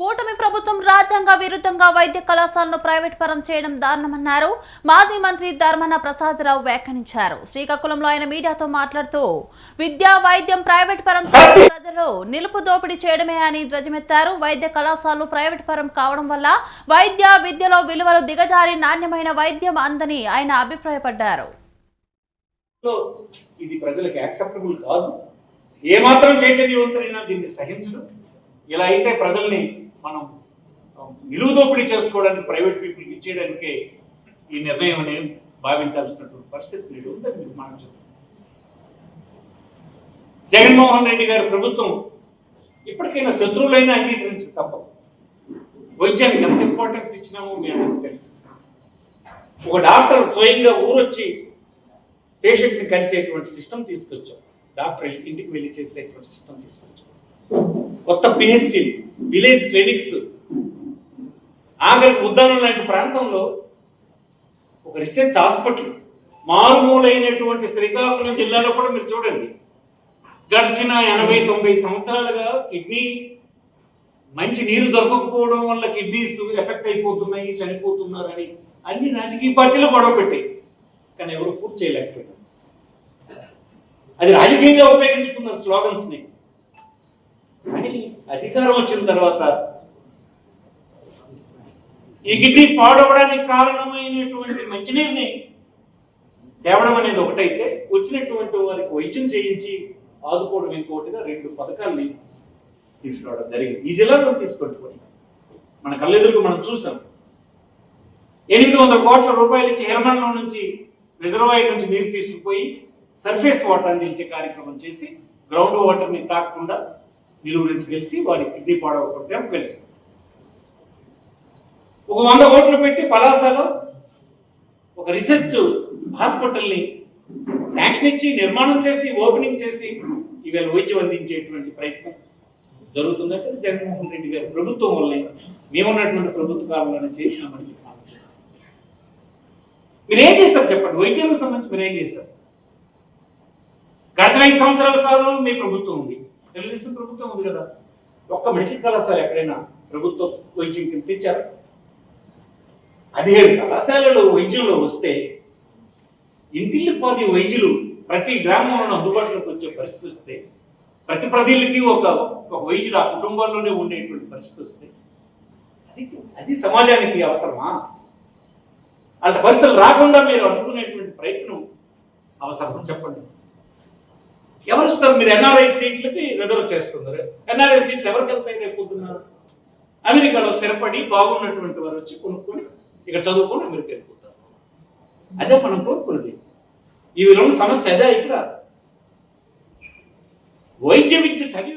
కూటమి ప్రభుత్వం రాజ్యాంగ విరుద్ధంగా వైద్య కళాశాలను ప్రైవేట్ పరం చేయడం దారుణమన్నారు. మాజీ మంత్రి ధర్మన ప్రసాదరావు వ్యాఖ్యానించారు. శ్రీకాకుళంలో ఆయన మీడియాతో మాట్లాడుతూ విద్యా వైద్యం ప్రైవేట్ పరం చేయడం ప్రజలు నిలుపు దోపిడీ చేయడమే అని ధ్వజమెత్తారు. వైద్య కళాశాలలు ప్రైవేట్ పరం కావడం వల్ల వైద్య విద్యలో విలువలు దిగజారి నాణ్యమైన వైద్యం అందని ఆయన అభిప్రాయపడ్డారు. ఇది ప్రజలకు యాక్సెప్టబుల్ కాదు. ఏమాత్రం దీన్ని సహించడం. ఇలా అయితే ప్రజల్ని మనం ఆ, నిలువు దోపిడీ చేసుకోవడానికి ప్రైవేట్ పీపుల్కి ఇచ్చేయడానికే ఈ నిర్ణయం అనేది భావించాల్సినటువంటి పరిస్థితి నేడు ఉందని మీకు మనం చేస్తాం జగన్మోహన్ రెడ్డి గారి ప్రభుత్వం ఇప్పటికైనా శత్రువులైనా అంగీకరించక తప్ప వైద్యానికి ఎంత ఇంపార్టెన్స్ ఇచ్చినామో మీ అందరికీ తెలుసు. ఒక డాక్టర్ స్వయంగా ఊరొచ్చి పేషెంట్ని కలిసేటువంటి సిస్టమ్ తీసుకొచ్చాం. డాక్టర్ ఇంటికి వెళ్ళి చేసేటువంటి సిస్టమ్ తీసుకొచ్చాం. కొత్త పిహెచ్సి విలేజ్ క్లినిక్స్. ఆఖరికి ఉద్దానం లాంటి ప్రాంతంలో ఒక రీసెర్చ్ హాస్పిటల్ మారుమూలైనటువంటి శ్రీకాకుళం జిల్లాలో కూడా మీరు చూడండి. గడిచిన ఎనభై తొంభై సంవత్సరాలుగా కిడ్నీ మంచి నీరు దొరకకపోవడం వల్ల కిడ్నీస్ ఎఫెక్ట్ అయిపోతున్నాయి చనిపోతున్నారని అన్ని రాజకీయ పార్టీలు గొడవ పెట్టాయి. కానీ ఎవరు పూర్తి చేయలేకపోయారు. అది రాజకీయంగా ఉపయోగించుకున్నారు స్లోగన్స్ని. అధికారం వచ్చిన తర్వాత ఈ కిడ్నీస్ పాడవడానికి కారణమైనటువంటి మంచినీరుని తేవడం అనేది ఒకటైతే వచ్చినటువంటి వారికి వైద్యం చేయించి ఆదుకోవడం ఇంకొకటిగా రెండు పథకాల్ని తీసుకురావడం జరిగింది. ఈ జిల్లాలో తీసుకొట్టుకొని మన కళ్ళెదురుకు మనం చూసాం. ఎనిమిది వందల కోట్ల రూపాయలు ఇచ్చి హెర్మన్లో నుంచి రిజర్వాయర్ నుంచి నీరు తీసుకుపోయి సర్ఫేస్ వాటర్ అందించే కార్యక్రమం చేసి గ్రౌండ్ వాటర్ని తాకకుండా నిలువు నుంచి గెలిచి వాడి కిడ్నీ పాడవకుంటే గెలిచి ఒక వంద కోట్లు పెట్టి పలాసలో ఒక రీసెర్చ్ హాస్పిటల్ని శాంక్షన్ ఇచ్చి నిర్మాణం చేసి ఓపెనింగ్ చేసి ఇవాళ వైద్యం అందించేటువంటి ప్రయత్నం జరుగుతుందంటే జగన్మోహన్ రెడ్డి గారి ప్రభుత్వం వల్లే మేమున్నటువంటి ప్రభుత్వ కాలంలోనే చేసినామని మీకు మీరు ఏం చేస్తారు చెప్పండి? వైద్యం సంబంధించి మీరు ఏం చేస్తారు? గడిచిన ఐదు సంవత్సరాల కాలం మీ ప్రభుత్వం ఉంది. తెలుగుదేశం ప్రభుత్వం ఉంది కదా. ఒక్క మెడికల్ కళాశాల ఎక్కడైనా ప్రభుత్వం వైద్యం కింద తెచ్చారు పదిహేడు కళాశాలలో వైద్యంలో వస్తే ఇంటిల్లి పాది వైద్యులు ప్రతి గ్రామంలో అందుబాటులోకి వచ్చే పరిస్థితి వస్తే ప్రతి ప్రజలకి ఒక ఒక వైద్యుడు ఆ కుటుంబాల్లోనే ఉండేటువంటి పరిస్థితి వస్తే అది అది సమాజానికి అవసరమా? అలాంటి పరిస్థితులు రాకుండా మీరు అడ్డుకునేటువంటి ప్రయత్నం అవసరం చెప్పండి. ఎవరు వస్తారు? మీరు ఎన్ఆర్ఐ సీట్లకి రిజర్వ్ చేస్తున్నారు. ఎన్ఆర్ఐ సీట్లు ఎవరికి వెళ్తాయి రేపు అమెరికాలో స్థిరపడి బాగున్నటువంటి వారు వచ్చి కొనుక్కొని ఇక్కడ చదువుకొని అమెరికా వెళ్ళిపోతారు. అదే మనం కోరుకున్నది. ఈ రెండు సమస్య అదే ఇక్కడ. వైద్య విద్య చదివి